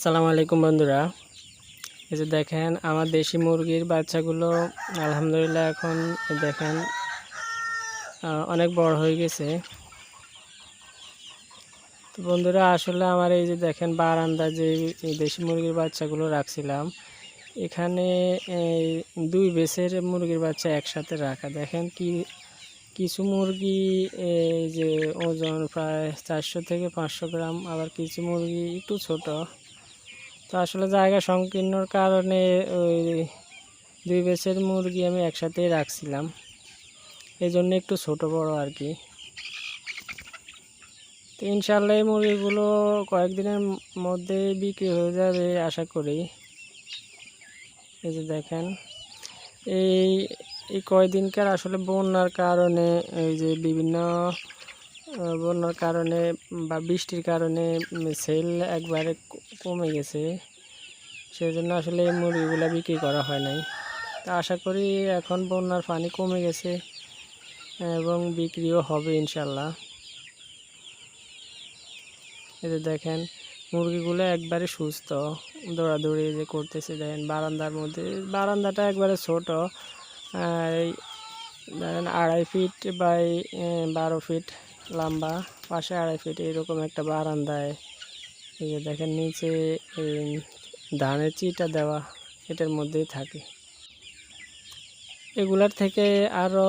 আসসালামু আলাইকুম বন্ধুরা। এই যে দেখেন, আমার দেশি মুরগির বাচ্চাগুলো আলহামদুলিল্লাহ এখন দেখেন অনেক বড় হয়ে গেছে। তো বন্ধুরা, আসলে আমার এই যে দেখেন, বারান্দা যে দেশি মুরগির বাচ্চাগুলো রাখছিলাম, এখানে দুই বেসের মুরগির বাচ্চা একসাথে রাখা। দেখেন কি, কিছু মুরগি যে ওজন প্রায় চারশো থেকে পাঁচশো গ্রাম, আবার কিছু মুরগি একটু ছোট। তো আসলে জায়গা সংকীর্ণর কারণে ওই দুই বেসের মুরগি আমি একসাথেই রাখছিলাম। এই জন্য একটু ছোট বড় আর কি। তো ইনশাল্লাহ এই মুরগিগুলো কয়েকদিনের মধ্যে বিক্রি হয়ে যাবে আশা করি। এই যে দেখেন, এই এই কয়দিনকার আসলে বন্যার কারণে এই যে বিভিন্ন বন্যার কারণে বা বৃষ্টির কারণে সেল একবারে কমে গেছে। সেজন্য আসলে এই মুরগিগুলো বিক্রি করা হয় নাই। তা আশা করি এখন বন্যার পানি কমে গেছে এবং বিক্রিও হবে ইনশাল্লাহ। এতে দেখেন, মুরগিগুলো একবারে সুস্থ, দৌড়াদৌড়ি যে করতেছে, দেখেন বারান্দার মধ্যে, বারান্দাটা একবারে ছোট এই ধরেন আড়াই ফিট বাই বারো ফিট লম্বা, পাশে আড়াই ফিট এরকম একটা বারান্দায়। এই যে দেখেন নিচে ধানের চিটা দেওয়া এটার মধ্যেই থাকে। এগুলার থেকে আরও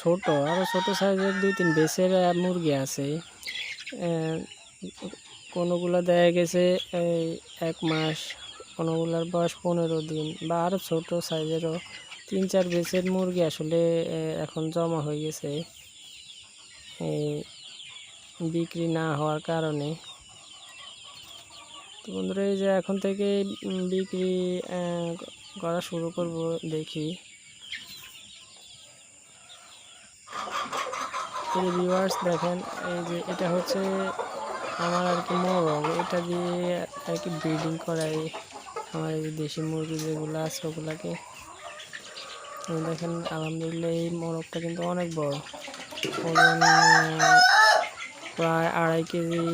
ছোট আরও ছোট সাইজের দুই তিন বেসের মুরগি আছে। কোনোগুলো দেখা গেছে এই এক মাস, কোনোগুলোর বয়স পনেরো দিন বা আরও ছোট সাইজেরও তিন চার বেসের মুরগি আসলে এখন জমা হয়ে গেছে। এই বিক্রি না হওয়ার কারণে। তো বন্ধুরা, এই যে এখন থেকে বিক্রি করা শুরু করব দেখি। এই দেখেন, এই যে এটা হচ্ছে আমার আর কি মোরগ। এটা দিয়ে আর কি ব্রিডিং করাই আমার এই যে দেশি মুরগি যেগুলো আছে, ওগুলাকে। দেখেন, আলহামদুলিল্লাহ এই মোরগটা কিন্তু অনেক বড়। ওজন প্রায় আড়াই কেজি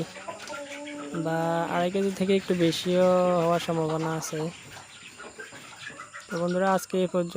বা আড়াই কেজি থেকে একটু বেশিও হওয়ার সম্ভাবনা আছে। তো বন্ধুরা, আজকে এই পর্যন্ত